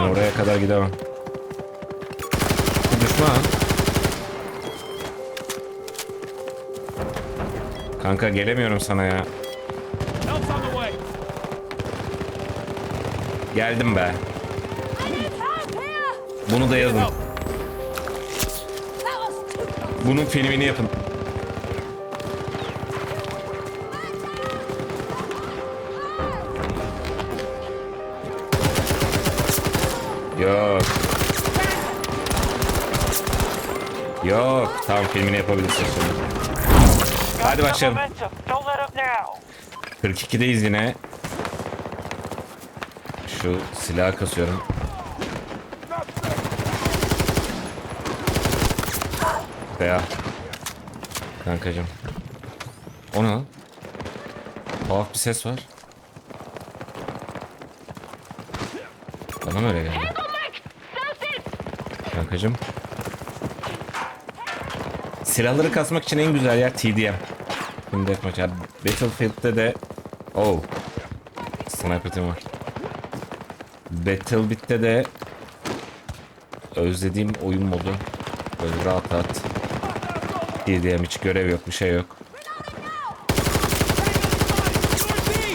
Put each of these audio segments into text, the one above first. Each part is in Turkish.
Ben oraya kadar gidemem. Düşman. Kanka gelemiyorum sana ya. Geldim be. Bunu da yazın. Bunun filmini yapın. Yok. Yok. Tamam filmini yapabilirsin şimdi. Hadi başlayalım. Momentum. Don't let up now. 42'deyiz yine. Şu silahı kasıyorum. Veya. Kankacım. O ne? Tuhaf bir ses var. Bana mı öyle geldi? Kankacım. Silahları kasmak için en güzel yer TDM. Şimdi deathmatch. Ya Battlefield'de de... Oh. Sniper team var. Battlebit'te de özlediğim oyun modu. Böyle rahat rahat. TDM hiç görev yok, bir şey yok.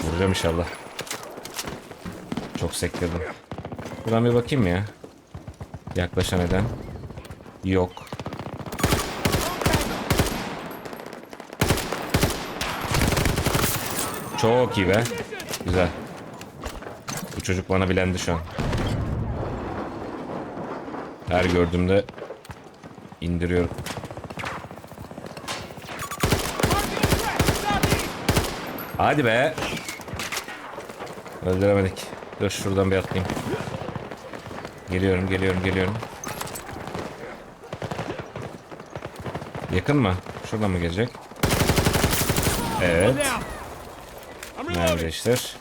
Vuracağım inşallah. Çok sektirdim. Buradan bir bakayım ya? Yaklaşan eden. Yok. Çok iyi be. Güzel. Bu çocuk bana bilendi şu an. Her gördüğümde indiriyorum. Hadi be. Öldüremedik. Dur şuradan bir atlayayım. Geliyorum, geliyorum, geliyorum. Yakın mı? Şuradan mı gelecek? Evet. Neredeyiştir?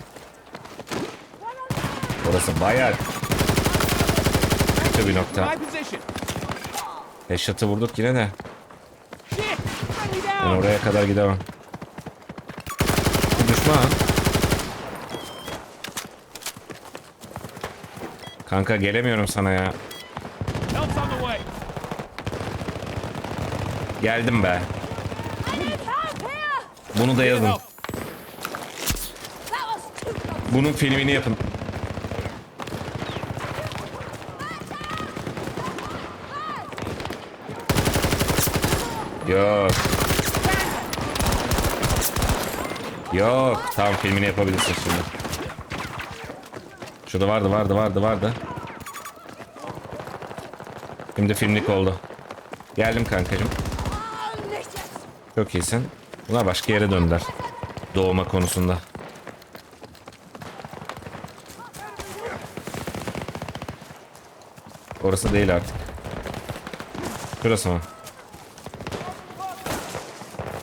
Orası bayağı kötü bir nokta. Headshot'ı vurduk yine de. Ben oraya kadar gidemem. Bu düşman. Kanka gelemiyorum sana ya. Geldim be. Bunu da yazın. Bunun filmini yapın. Yok. Yok. Tamam filmini yapabilirsin şimdi. Şurada vardı vardı vardı vardı. Şimdi filmlik oldu. Geldim kankacım. Çok iyisin. Bunlar başka yere döndüler. Doğma konusunda. Orası değil artık. Şurası mı?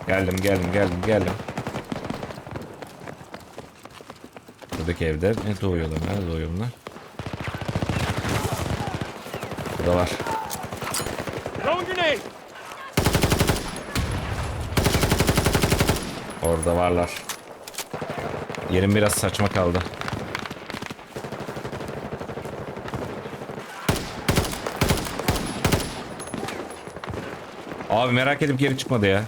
Geldim geldim geldim geldim. Buradaki evde ne doğuyorlar? Nerede doğuyor bunlar? Burada var. Orada varlar. Yerim biraz saçma kaldı. Abi merak edip geri çıkmadı ya.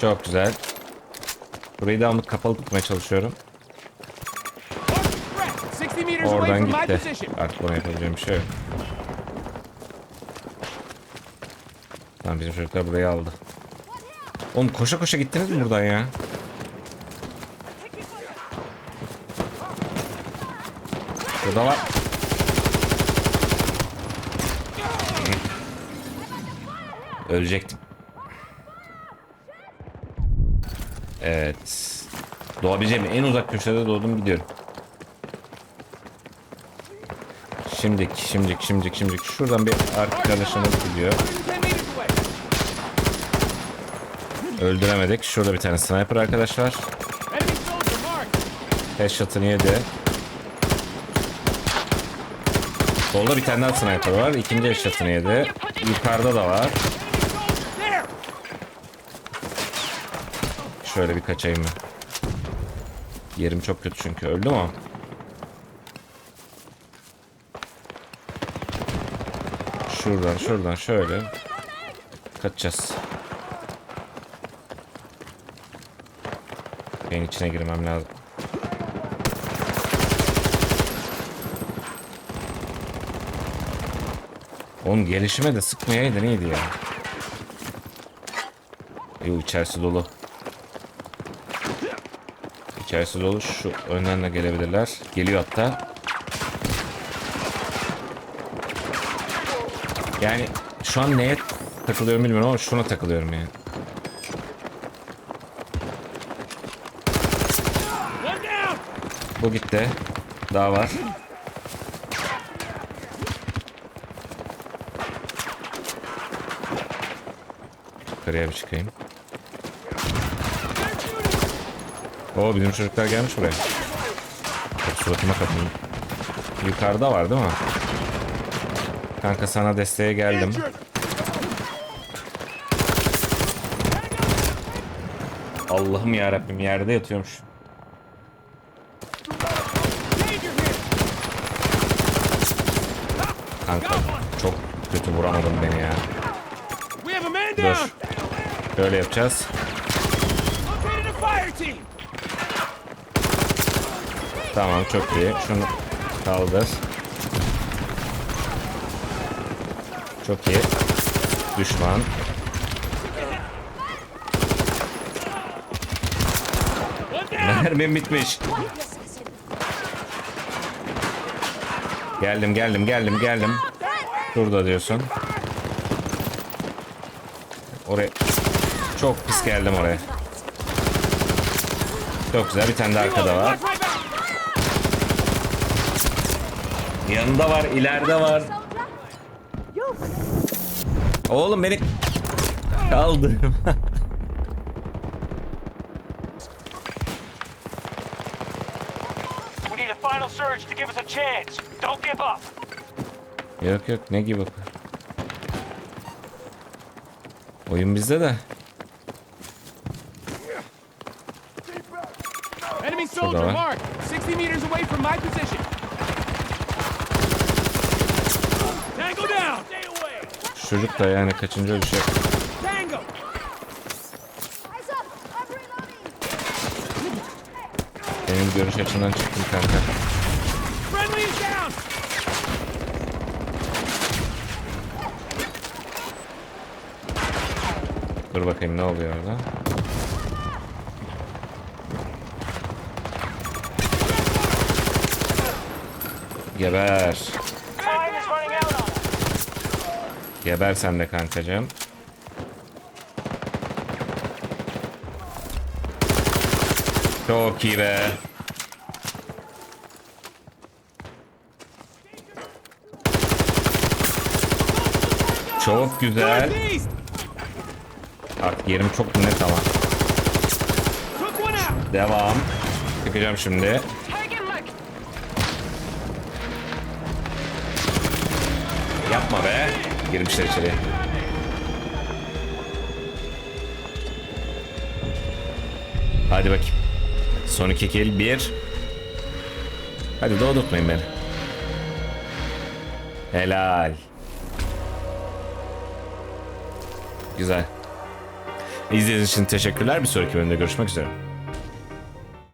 Çok güzel. Burayı anlık kapalı tutmaya çalışıyorum. Threat. 60 meters away Oradan gitti. Artık ona yapabileceğim bir şey yok. Tamam bizim çocuklar burayı aldı. Oğlum koşa koşa gittiniz mi buradan ya? Burada var. Ölecektim. Evet. Doğabileceğim en uzak köşede doğdum gidiyorum. Şimdik, şimdik, şimdik, şimdik. Şuradan bir arkadaşımız gidiyor. 110 meters away. Öldüremedik. Şurada bir tane sniper arkadaş var. Enemy soldier marked. Headshot'ını yedi. Solda bir tane daha sniper var. İkinci headshot'ını yedi. Yukarıda da var. Şöyle bir kaçayım ben. Yerim çok kötü çünkü. Öldü mü? Şuradan şuradan şöyle. Kaçacağız. Benim içine girmem lazım. Oğlum gelişime de sıkmayaydı neydi ya? Yok içerisi dolu. İçerisi dolu. Şu önden de gelebilirler. Geliyor hatta. Yani şu an neye takılıyorum bilmiyorum ama şuna takılıyorum yani. Bu gitti. Daha var. Yukarıya bir çıkayım. Oo bizim çocuklar gelmiş buraya. Bak suratıma kapın. Yukarıda var değil mi? Kanka sana desteğe geldim. Allah'ım ya Rabbim yerde yatıyormuş. Kanka çok kötü vuramadın beni ya. Dur. Böyle yapacağız. Tamam çok iyi. Şunu kaldır. Çok iyi. Düşman. Mermim bitmiş. Geldim geldim geldim geldim. Şurada diyorsun. Oraya. Çok pis geldim oraya. Çok güzel bir tane de arkada var. Yanında var, ileride var. Oğlum beni kaldı. We need a final surge to give us a chance. Don't give up. yok yok ne gibi. Oyun bizde de. Away. Şu Çocuk da yani kaçıncı reloading! Benim görüş açımdan çıktım kanka. Dur bakayım ne oluyor orada. Geber. Geber sen de kankacığım. Çok iyi be. Çok güzel. Artık yerim çok net ama. Devam. Çıkacağım şimdi. Yapma be. Girmişler içeri. Hadi bakayım. Son iki kill. Bir. Hadi doğdurtmayın beni. Helal. Güzel. İzlediğiniz için teşekkürler. Bir sonraki bölümde görüşmek üzere.